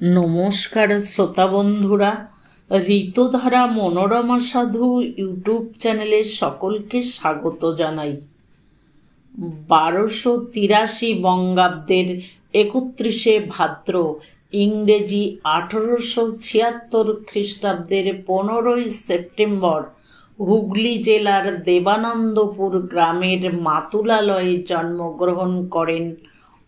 নমস্কার শ্রোতা বন্ধুরা, ঋতুধারা মনোরমা সাধু ইউটিউব চ্যানেলে সকলকে স্বাগত জানাই। বারোশো তিরাশি বঙ্গাব্দের একত্রিশে ভাদ্র, ইংরেজি আঠারোশো ছিয়াত্তর খ্রিস্টাব্দের পনেরোই সেপ্টেম্বর, হুগলি জেলার দেবানন্দপুর গ্রামের মাতুলালয়ে জন্মগ্রহণ করেন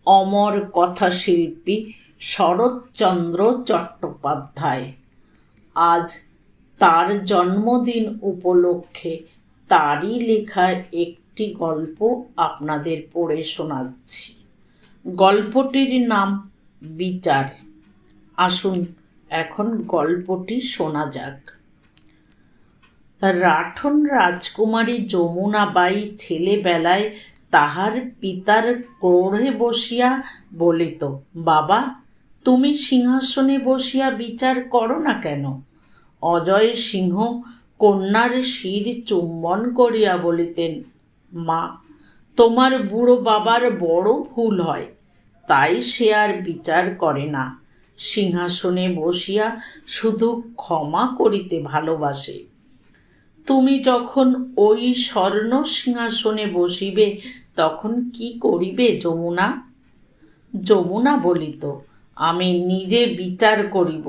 অমর কথাশিল্পী শরৎচন্দ্র চট্টোপাধ্যায়। আজ তার জন্মদিন উপলক্ষে তারই লেখা একটি গল্প আপনাদের পড়ে শোনাচ্ছি। গল্পটির নাম বিচার। আসুন এখন গল্পটি শোনা যাক। রাঠন রাজকুমারী যমুনাবাই ছেলেবেলায় তাহার পিতার ক্রোড়ে বসিয়া বলিত, বাবা তুমি সিংহাসনে বসিয়া বিচার করো না কেন? অজয় সিংহ কন্যার শির চুম্বন করিয়া বলিতেন, মা, তোমার বুড়ো বাবার বড় ভুল হয়, তাই সে আর বিচার করে না। সিংহাসনে বসিয়া শুধু ক্ষমা করিতে ভালোবাসে। তুমি যখন ওই স্বর্ণ সিংহাসনে বসিবে, তখন কি করিবে যমুনা? যমুনা বলিত আমি নিজে বিচার করিব।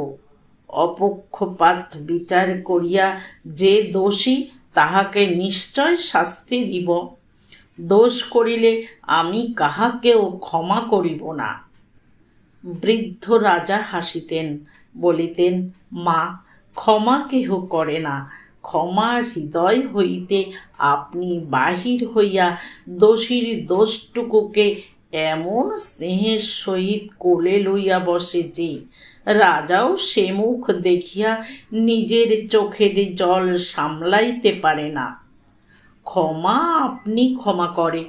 অপক্ষপাত বিচার করিয়া যে দোষী তাহাকে নিশ্চয় শাস্তি দিব। দোষ করিলে আমি কাহাকেও ক্ষমা করিব না। বৃদ্ধ রাজা হাসিতেন, বলিতেন, মা, ক্ষমা কেহ করে না। ক্ষমা হৃদয় হইতে আপনি বাহির হইয়া দোষীর দোষটুকুকে এমন স্নেহের সহিত কোলে লইয়া বসে যে রাজাও সে মুখ দেখিয়া নিজের চোখের জল সামলাইতে পারে না। ক্ষমা আপনি ক্ষমা করে।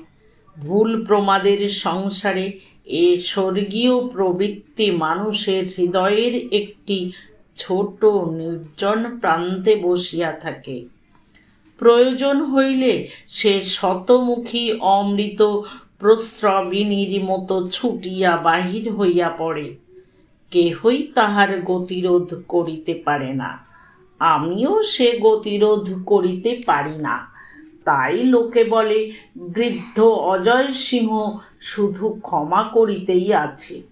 ভুল প্রমাদের সংসারে এ স্বর্গীয় প্রবৃত্তি মানুষের হৃদয়ের একটি ছোট নির্জন প্রান্তে বসিয়া থাকে। প্রয়োজন হইলে সে শতমুখী অমৃত প্রস্রবিনীর মতো ছুটিয়া বাহির হইয়া পড়ে। কেহই তাহার গতিরোধ করিতে পারে না। আমিও সে গতিরোধ করিতে পারি না। তাই লোকে বলে, বৃদ্ধ অজয় সিংহ শুধু ক্ষমা করিতেই আছে।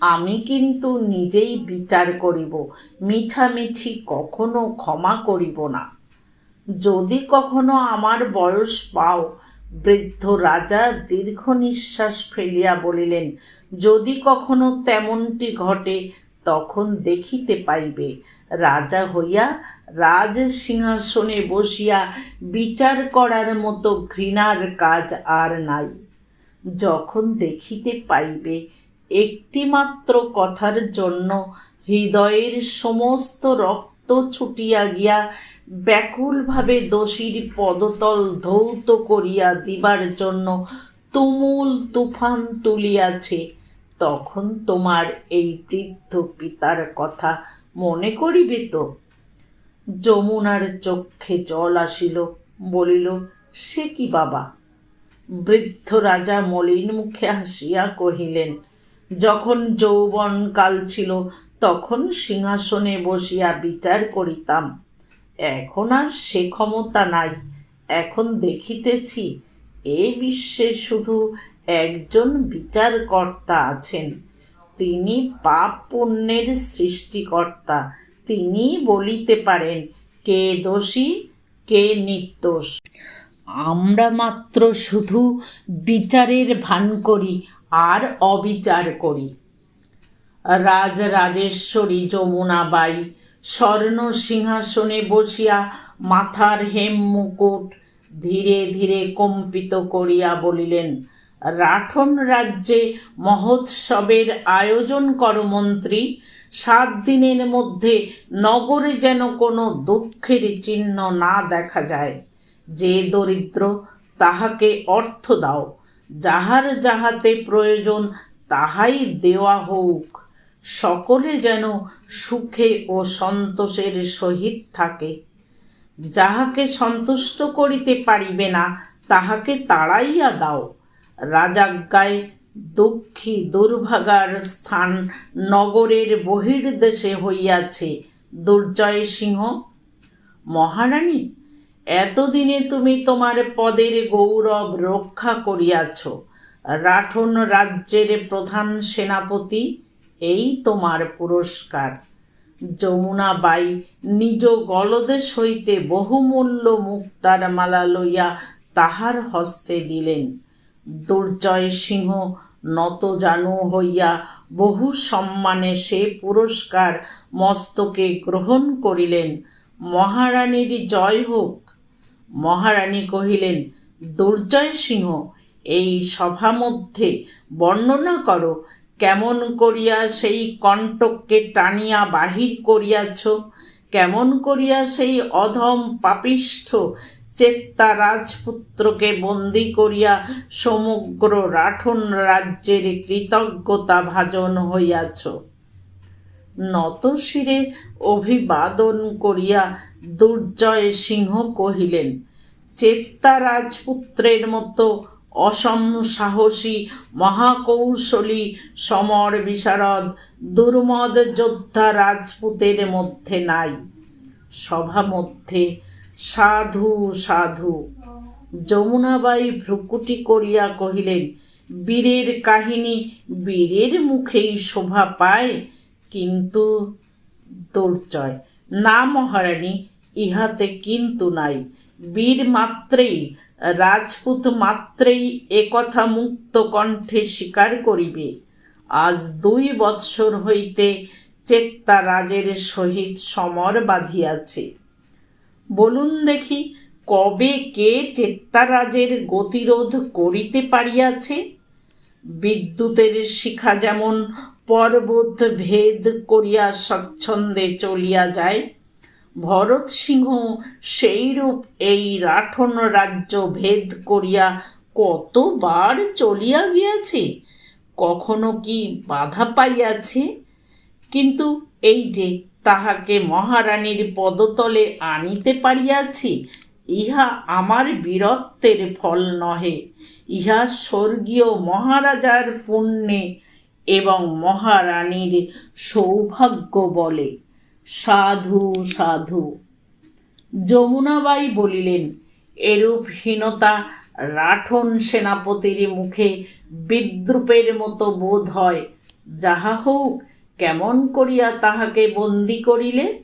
আমি কিন্তু নিজেই বিচার করিব, মিছামিছি কখনো ক্ষমা করিব না। যদি কখনো আমার বয়স পাও বৃদ্ধ রাজা দীর্ঘ নিঃশ্বাস ফেলিয়া বলিলেন, যদি কখনো তেমনটি ঘটে, তখন দেখিতে পাইবে। রাজা হইয়া রাজ সিংহাসনে বসিয়া বিচার করার মতো ঘৃণার কাজ আর নাই। যখন দেখিতে পাইবে, একটিমাত্র কথার জন্য হৃদয়ের সমস্ত রক্ত ছুটিয়া গিয়া ব্যাকুলভাবে দোষীর পদতল ধৌত করিয়া দিবার জন্য তুমুল তুফান তুলিয়াছে, তখন তোমার এই বৃদ্ধ পিতার কথা মনে করিবে তো? যমুনার চক্ষে জল আসিল, বলিল, সে কি বাবা? বৃদ্ধ রাজা মলিন মুখে হাসিয়া কহিলেন, যখন যৌবনকাল ছিল, তখন সিংহাসনে বসিয়া বিচার করিতাম। এখন আর সে ক্ষমতা নাই। এখন দেখিতেছি, এ বিশ্বে শুধু একজন বিচারকর্তা আছেন। তিনি পাপ পুণ্যের সৃষ্টিকর্তা। তিনি বলিতে পারেন, কে দোষী, কে নির্দোষ। আমরা মাত্র শুধু বিচারের ভান করি আর অবিচার করি। রাজ রাজেশ্বরী যমুনাবাই স্বর্ণ সিংহাসনে বসিয়া মাথার হেম মুকুট ধীরে ধীরে কম্পিত করিয়া বলিলেন, রাঠন রাজ্যে মহোৎসবের আয়োজন কর মন্ত্রী। সাত দিনের মধ্যে নগরে যেন কোনো দুঃখের চিহ্ন না দেখা যায়। যে দরিদ্র তাহাকে অর্থ দাও। যাহার যাহাতে প্রয়োজন তাহাই দেওয়া হোক। সকলে যেন সুখে ও সন্তোষের সহিত থাকে। যাহাকে সন্তুষ্ট করিতে পারিবে না, তাহাকে তাড়াইয়া দাও। রাজাজ্ঞায় দুঃখী দুর্ভাগার স্থান নগরের বহির্দেশে হইয়াছে। দুর্জয় সিংহ, মহারানী, এতদিনে তুমি তোমার পদের গৌরব রক্ষা করিয়াছ। রাঠন রাজ্যের প্রধান সেনাপতি এই তোমার পুরস্কার। যমুনাবাই নিজ গলদেশ হইতে বহুমূল্য মুক্তার মালা লইয়া তাহার হস্তে দিলেন। দুর্জয় সিংহ নত নতজানু হইয়া বহু সম্মানে সে পুরস্কার মস্তকে গ্রহণ করিলেন। মহারানীর জয় হোক। মহারানী কহিলেন, দুর্জয় সিংহ, এই সভা মধ্যে বর্ণনা করো কেমন করিয়া সেই কণ্টককে টানিয়া বাহির করিয়াছ? কেমন করিয়া সেই অধম পাপিষ্ঠ চেত্তা রাজপুত্রকে বন্দি করিয়া সমগ্র রাঠন রাজ্যের কৃতজ্ঞতা ভাজন হইয়াছ? নত শিরে অভিবাদন করিয়া দুর্জয় সিংহ কহিলেন, চেত্তা রাজপুত্রের মতো অসম সাহসী মহাকৌশলী সমর বিশারদ, দুর্মদ যোদ্ধা রাজপুতের মধ্যে নাই। সভা মধ্যে সাধু সাধু। যমুনাবাই ভ্রুকুটি করিয়া কহিলেন, বীরের কাহিনী বীরের মুখেই শোভা পায়, কিন্তু দুর্জয়, না মহারানী, ইহাতে কিন্তু নাই। বীর মাত্রেই রাজপুত মাত্রেই একথা মুক্ত কণ্ঠে স্বীকার করিবে। আজ দুই বৎসর হইতে চেত্তা রাজের সহিত সমর বাঁধিয়াছে। বলুন দেখি, কবে কে চেত্তারাজের গতিরোধ করিতে পারিয়াছে? বিদ্যুতের শিখা যেমন পর্বত ভেদ করিয়া স্বচ্ছন্দে চলিয়া যায় ভরত সিংহ সেইরূপ এই রাঠন রাজ্য ভেদ করিয়া কতবার চলিয়া গিয়াছে? কখনো কি বাধা পাইয়াছে? কিন্তু এই যে তাহাকে মহারানীর পদতলে আনিতে পারিয়াছি, ইহা আমার বীরত্বের ফল নহে। ইহা স্বর্গীয় মহারাজার পুণ্যে এবং মহারানীর সৌভাগ্য বলে। সাধু সাধু। যমুনাবাই বলিলেন এরূপহীনতা রাঠন সেনাপতির মুখে বিদ্রুপের মতো বোধ হয়। যাহা হোক, কেমন করিয়া তাহাকে বন্দি করিলে?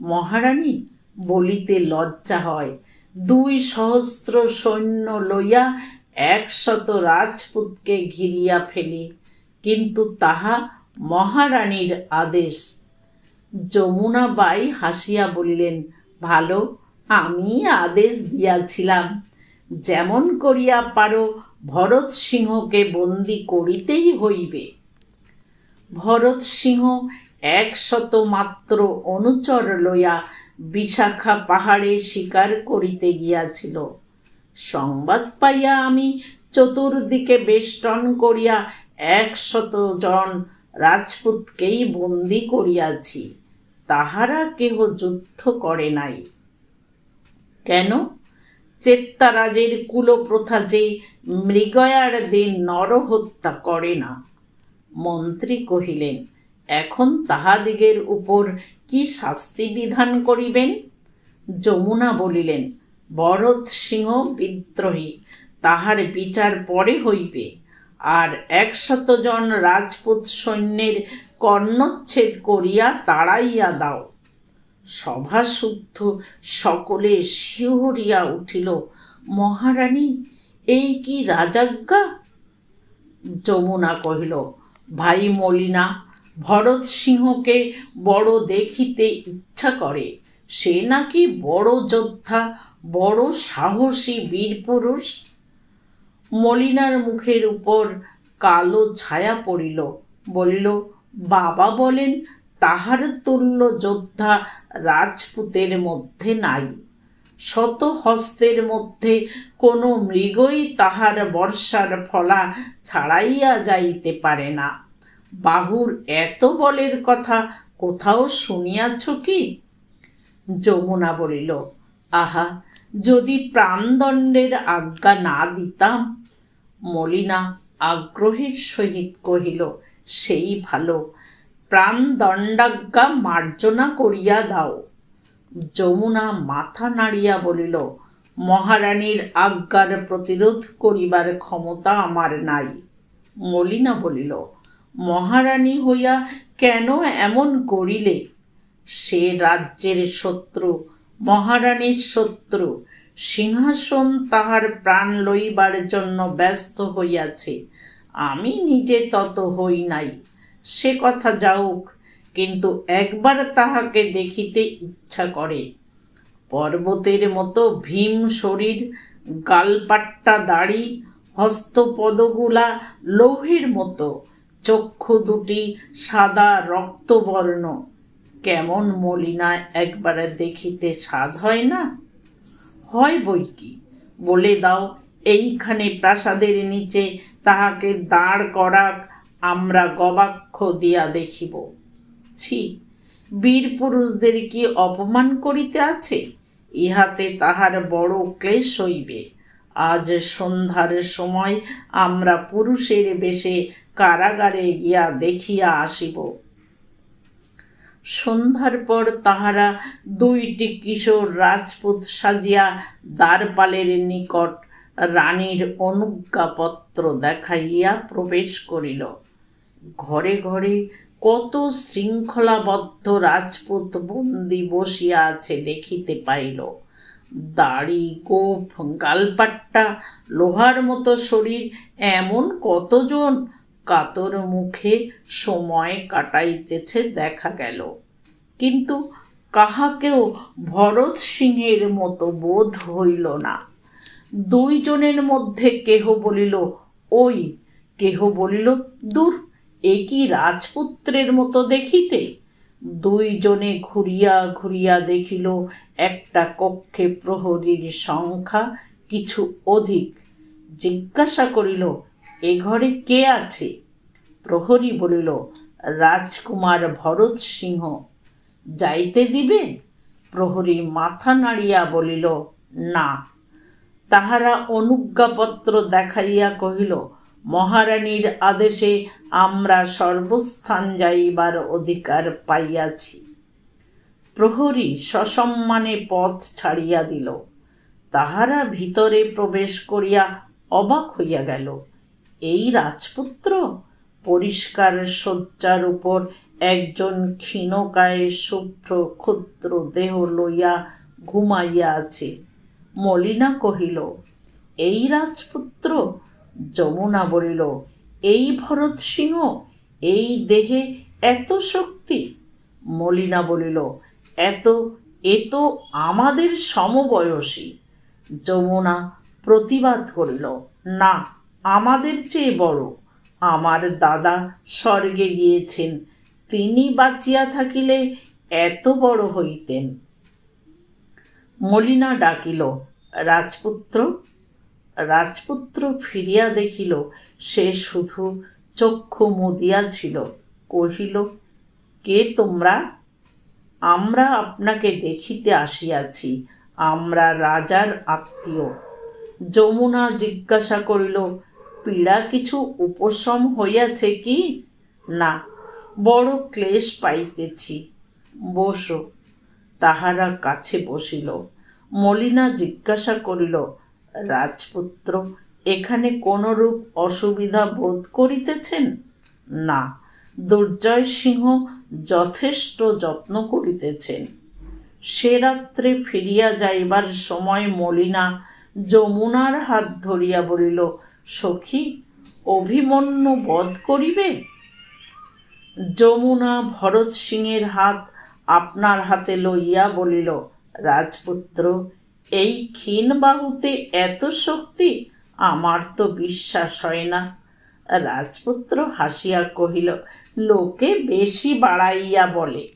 মহারানী বলিতে লজ্জা হয়। দুই সহস্র সৈন্য লইয়া একশত রাজপুতকে ঘিরিয়া ফেলি। কিন্তু তাহা মহারানীর আদেশ। যমুনাবাই হাসিয়া বলিলেন, ভালো আমি আদেশ দিয়াছিলাম। যেমন করিয়া পারো, ভরত সিংহকে বন্দি করিতেই হইবে ভরত সিংহ একশত মাত্র অনুচর লইয়া বিশাখা পাহাড়ে শিকার করিতে গিয়াছিল। সংবাদ পাইয়া আমি চতুর্দিকে বেষ্টন করিয়া একশত জন রাজপুতকেই বন্দি করিয়াছি। তাহারা কেহ যুদ্ধ করে নাই। কেন? চেত্তারাজের কুলপ্রথা যে মৃগয়ার দিন নরহত্যা করে না। মন্ত্রী কহিলেন, এখন তাহাদিগের উপর কি শাস্তি বিধান করিবেন? যমুনা বলিলেন ভরত সিংহ বিদ্রোহী, তাহার বিচার পরে হইবে। আর একশত জন রাজপুত সৈন্যের কর্ণচ্ছেদ করিয়া তাড়াইয়া দাও। সভা শুদ্ধ সকলে শিহরিয়া উঠিল, মহারানী, এই কি রাজাজ্ঞা? যমুনা কহিল, ভাই মলিনা, ভরত সিংহকে বড় দেখিতে ইচ্ছা করে। সে নাকি বড় যোদ্ধা, বড় সাহসী বীর পুরুষ। মলিনার মুখের উপর কালো ছায়া পড়িল, বলিল বাবা বলেন, তাহার তুল্য যোদ্ধা রাজপুতের মধ্যে নাই। শত হস্তের মধ্যে কোনো মৃগই তাহার বর্ষার ফলা ছাড়াইয়া যাইতে পারে না। বাহুর এত বলের কথা কোথাও শুনিয়াছ কি? যমুনা বলিল, আহা, যদি প্রাণদণ্ডের আজ্ঞা না দিতাম? মলিনা আগ্রহের সহিত কহিল সেই ভালো। প্রাণ দণ্ডাজ্ঞা মার্জনা করিয়া দাও। যমুনা মাথা নাড়িয়া বলিল, মহারানীর আজ্ঞার প্রতিরোধ করিবার ক্ষমতা আমার নাই। মলিনা বলিল, মহারানী হইয়া কেন এমন করিলে? সে রাজ্যের শত্রু, মহারানীর শত্রু। সিংহাসন তাহার প্রাণ লইবার জন্য ব্যস্ত হইয়াছে। আমি নিজে তত হই নাই। সে কথা যাওক কিন্তু একবার তাহাকে দেখিতে ইচ্ছা করে। পর্বতের মতো ভীম শরীর, গালপাট্টা দাড়ি, হস্তপদগুলা লৌহের মতো। চক্ষু দুটি সাদা রক্তবর্ণ। কেমন মলিনা একবারে দেখিতে স্বাদ হয় না? হয় বই কি বলে দাও এইখানে প্রাসাদের নিচে তাহাকে দাঁড় করাক, আমরা গবাক্ষ দিয়া দেখিব। ছি, বীর পুরুষদের কি অপমান করিতে আছে? ইহাতে তাহার বড় ক্লেশ হইবে। আজ সন্ধ্যার সময় আমরা পুরুষের বেশে কারাগারে গিয়া দেখিয়া আসিব। সন্ধ্যার পর তাহারা দুইটি কিশোর রাজপুত সাজিয়া দ্বারপালের নিকট রানীর অনুজ্ঞাপত্র দেখাইয়া প্রবেশ করিল। ঘরে ঘরে কত শৃঙ্খলাবদ্ধ রাজপুত বন্দি বসিয়া আছে দেখিতে পাইল। দাড়ি, গোফ, গালপাট্টা, লোহার মতো শরীর, এমন কতজন? কাতর মুখে সময় কাটাইতেছে দেখা গেল। কিন্তু কাহাকেও ভরত সিংহের মতো বোধ হইল না। দুইজনের মধ্যে কেহ বলিল, ওই! কেহ বলিল, দূর, এ কি রাজপুত্রের মতো দেখিতে? দুইজনে ঘুরিয়া ঘুরিয়া দেখিল, একটা কক্ষে প্রহরীর সংখ্যা কিছু অধিক। জিজ্ঞাসা করিল, এ ঘরে কে আছে? প্রহরী বলিল, রাজকুমার ভরত সিংহ। যাইতে দিবে প্রহরী মাথা নাড়িয়া বলিল, না। তাহারা অনুজ্ঞাপত্র দেখাইয়া কহিল, মহারানীর আদেশে আমরা সর্বস্থান যাইবার অধিকার পাইয়াছি। প্রহরী সসম্মানে পথ ছাড়িয়া দিল। তাহারা ভিতরে প্রবেশ করিয়া অবাক হইয়া গেল, এই রাজপুত্র? পরিষ্কার শয্যার উপর একজন ক্ষীণকায় শুভ্র ক্ষুদ্র দেহ লইয়া ঘুমাইয়া আছে। মলিনা কহিল, এই রাজপুত্র যমুনা বলিল, এই ভরত সিংহ এই দেহে এত শক্তি? মলিনা বলিল, এত, এ তো আমাদের সমবয়সী। যমুনা প্রতিবাদ করিল, না, আমাদের চেয়ে বড়। আমার দাদা স্বর্গে গিয়েছেন, তিনি বাঁচিয়া থাকিলে এত বড় হইতেন। মলিনা ডাকিল রাজপুত্র রাজপুত্র ফিরিয়া দেখিল, সে শুধু চক্ষু মুদিয়া ছিল। কহিল, কে তোমরা? আমরা আপনাকে দেখিতে আসিয়াছি। আমরা রাজার আত্মীয়। যমুনা জিজ্ঞাসা করিল, পীড়া কিছু উপশম হইয়াছে কি? না, বড় ক্লেশ পাইতেছি। বসো। তাহারা কাছে বসিল। মলিনা জিজ্ঞাসা করিল, রাজপুত্র, এখানে কোনরূপ অসুবিধা বোধ করিতেছেন? না, দুর্জয় সিংহ যথেষ্ট যত্ন করিতেছেন। সে রাত্রে ফিরিয়া যাইবার সময় মলিনা যমুনার হাত ধরিয়া বলিল, সখী, অভিমন্যু বধ করিবে? যমুনা ভরত সিংয়ের হাত আপনার হাতে লইয়া বলিল রাজপুত্র, এই ক্ষীণ বাহুতে এত শক্তি? আমার তো বিশ্বাস হয় না। রাজপুত্র হাসিয়া কহিল, লোকে বেশি বাড়াইয়া বলে।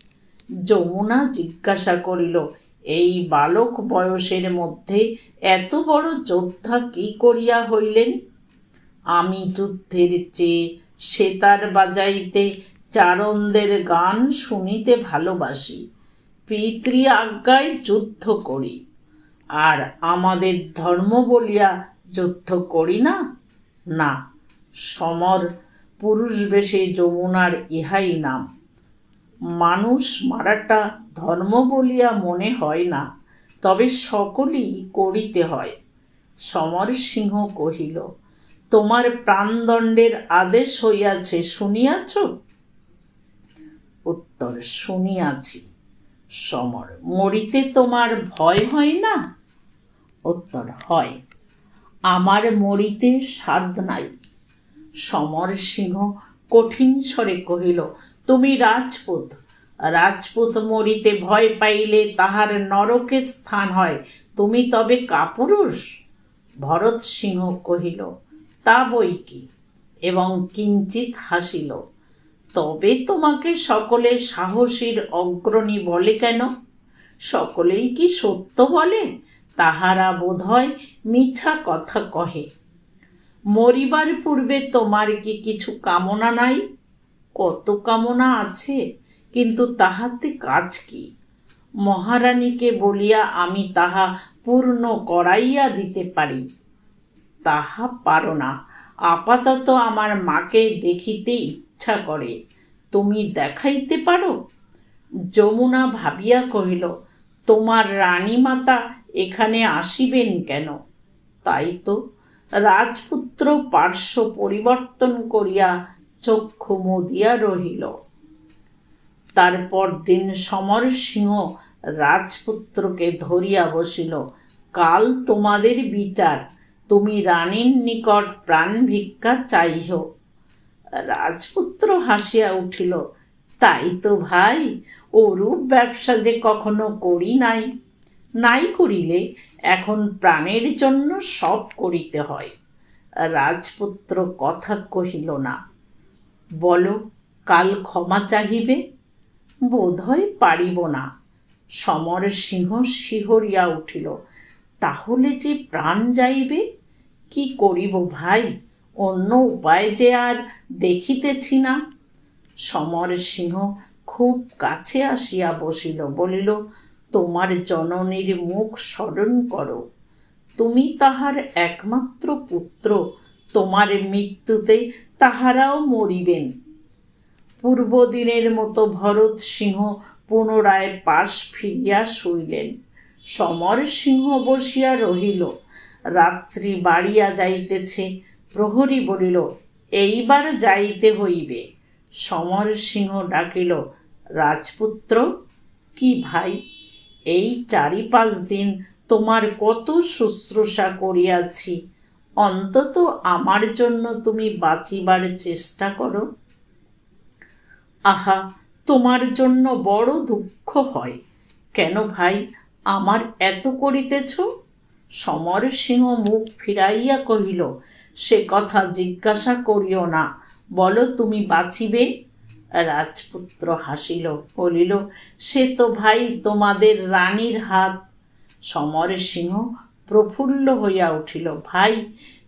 যমুনা জিজ্ঞাসা করিল, এই বালক বয়সের মধ্যে এত বড় যোদ্ধা কি করিয়া হইলেন? আমি যুদ্ধের চেয়ে সেতার বাজাইতে চারণদের গান শুনিতে ভালোবাসি। পিতৃ আজ্ঞায় যুদ্ধ করি। আর আমাদের ধর্ম বলিয়া যুদ্ধ করি না? না, সমর পুরুষ বেশে যমুনার ইহাই নাম। মানুষ মারাটা ধর্ম বলিয়া মনে হয় না, তবে সকলই করিতে হয়। সমর সিংহ কহিল, তোমার প্রাণদণ্ডের আদেশ হইয়াছে, শুনিয়াছ? উত্তর, শুনিয়াছি। সমর। মরিতে তোমার ভয় হয় না? উত্তর, হয়। আমার মরিতে সাধ নাই। সমর সিংহ কঠিন স্বরে কহিল, তুমি রাজপুত। রাজপুত মরিতে ভয় পাইলে তাহার নরকের স্থান হয়। তুমি তবে কাপুরুষ? ভরত সিংহ কহিল, তা বই কি? এবং কিঞ্চিত হাসিল তবে তোমাকে সকলে সাহসীর অগ্রণী বলে কেন? সকলেই কি সত্য বলে? তাহারা বোধহয় মিছা কথা কহে। মরিবার পূর্বে তোমার কি কিছু কামনা নাই? কত কামনা আছে, কিন্তু তাহাতে কাজ কি? মহারানীকে বলিয়া আমি তাহা পূর্ণ করাইয়া দিতে পারি। তাহা পারো না। আপাতত আমার মাকে দেখিতে ইচ্ছা করে, তুমি দেখাইতে পারো? যমুনা ভাবিয়া কহিল, তোমার রানীমাতা এখানে আসিবেন কেন? তাই তো রাজপুত্র পার্শ্ব পরিবর্তন করিয়া চক্ষু মুদিয়া রহিল। তারপর দিন সমর সিংহ রাজপুত্রকে ধরিয়া বসিল, কাল তোমাদের বিচার, তুমি রানীর নিকট প্রাণ ভিক্ষা চাইহ রাজপুত্র হাসিয়া উঠিল, তাই তো ভাই, ওরূপ ব্যবসা যে কখনো করি নাই। নাই করিলে এখন প্রাণের জন্য সব করিতে হয় রাজপুত্র কথা কহিল না। বলো, কাল ক্ষমা চাহিবে? বোধহয় পারিব না সমর সিংহ শিহরিয়া উঠিল। তাহলে যে প্রাণ যাইবে, কি করিব ভাই? অন্য উপায় যে আর দেখিতেছি না। সমর সিংহ খুব কাছে আসিয়া বসিল, বলিল, তোমার জননীর মুখ স্মরণ করো। তুমি তাহার একমাত্র পুত্র, তোমার মৃত্যুতে তাহারাও মরিবেন। পূর্বদিনের মতো ভরত সিংহ পুনরায় পাশ ফিরিয়া শুইলেন। সমর সিংহ বসিয়া রহিল, রাত্রি বাড়িয়া যাইতেছে প্রহরী বলিল, এইবার যাইতে হইবে। সমর সিংহ ডাকিল, রাজপুত্র, কি ভাই, এই চারি পাঁচ দিন তোমার কত শুশ্রূষা করিয়াছি। অন্তত আমার জন্য তুমি বাঁচিবার চেষ্টা করো। আহা, তোমার জন্য বড় দুঃখ হয়। কেন ভাই, আমার এত করিতেছ? সমর সিংহ মুখ ফিরাইয়া কহিল সে কথা জিজ্ঞাসা করিও না। বলো, তুমি বাঁচিবে? রাজপুত্র হাসিল, বলিল, সে তো ভাই তোমাদের রানীর হাত। সমর সিংহ প্রফুল্ল হইয়া উঠিল, ভাই,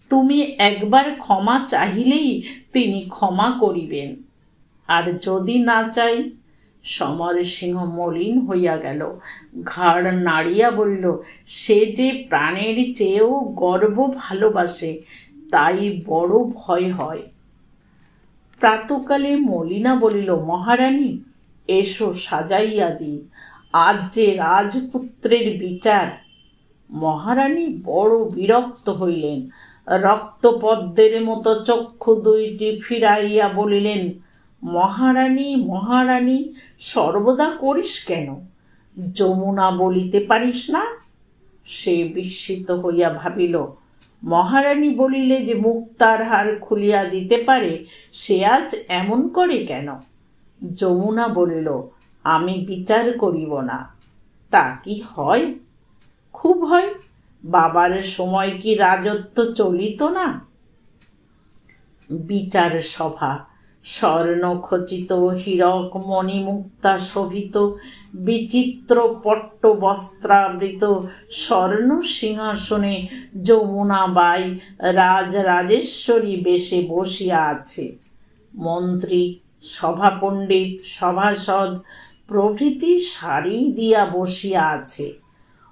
তুমি একবার ক্ষমা চাহিলেই তিনি ক্ষমা করিবেন। আর যদি না চাই? সমর সিংহ মলিন হইয়া গেল, ঘাড় নাড়িয়া বলল, সে যে প্রাণের চেয়েও গর্ব ভালোবাসে তাই বড় ভয় হয়। প্রাতকালে মলিনা বলিল, মহারানী, এসো সাজাইয়া দি আজ যে রাজপুত্রের বিচার। মহারানী বড় বিরক্ত হইলেন। রক্তপদ্মের মতো চক্ষু দুইটি ফিরাইয়া বলিলেন, মহারানী মহারানী, সর্বদা করিস কেন? যমুনা বলিতে পারিস না? সে বিস্মিত হইয়া ভাবিল মহারানী বলিলে যে মুক্তার হার খুলিয়া দিতে পারে, সে আজ এমন করে কেন? যমুনা বলিল, আমি বিচার করিব না। তা কি হয়? খুব হয়। বাবার সময় কি রাজত্ব চলিত না? বিচার সভা স্বর্ণখচিত হীরক মণিমুক্তা শোভিত, বিচিত্র পট্ট বস্ত্রাবৃত স্বর্ণ সিংহাসনে যমুনা বাই রাজ রাজেশ্বরী বেশে বসিয়া আছে। মন্ত্রী, সভাপণ্ডিত, সভাসদ প্রভৃতি শাড়ি দিয়া বসিয়া আছে।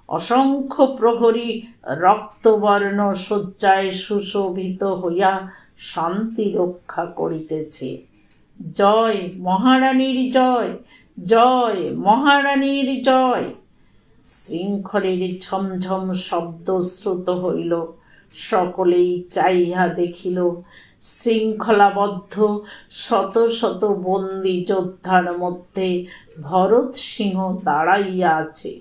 অসংখ্য প্রহরী রক্তবর্ণ শয্যায় সুশোভিত হইয়া শান্তি রক্ষা করিতেছে। জয় মহারানীর জয় জয় মহারানীর জয়। শৃঙ্খলের ঝমঝম শব্দ শ্রুত হইল, সকলেই চাইহা দেখিল, শৃঙ্খলাবদ্ধ শত শত বন্দি যোদ্ধার মধ্যে ভরত সিংহ দাঁড়াইয়া আছে।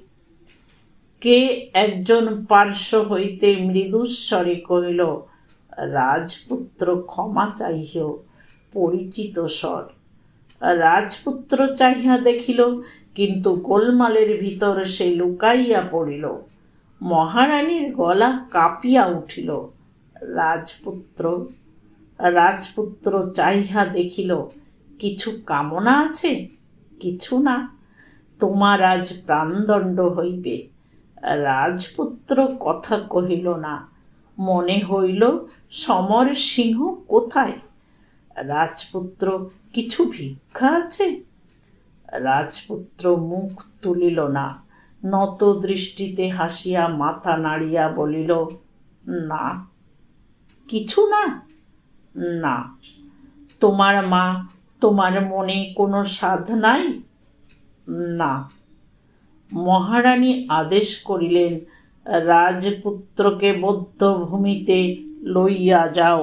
কে একজন পার্শ্ব হইতে মৃদুস্বরে কহিল রাজপুত্র ক্ষমা চাহিও, পরিচিত স্বর। রাজপুত্র চাহিয়া দেখিল, কিন্তু গোলমালের ভিতর সে লুকাইয়া পড়িল। মহারানীর গলা কাঁপিয়া উঠিল। রাজপুত্র রাজপুত্র চাহিয়া দেখিল, কিছু কামনা আছে? কিছু না। তোমার আজ প্রাণদণ্ড হইবে। রাজপুত্র কথা কহিল না। মনে হইল, সমর সিংহ কোথায়? রাজপুত্র, কিছু ভিক্ষা আছে? রাজপুত্র মুখ তুলিল না, নত দৃষ্টিতে হাসিয়া মাথা নাড়িয়া বলিল, না, কিছু না না। তোমার মা, তোমার মনে কোনো সাধ নাই? না। মহারানী আদেশ করিলেন রাজপুত্রকে বদ্ধভূমিতে লইয়া যাও।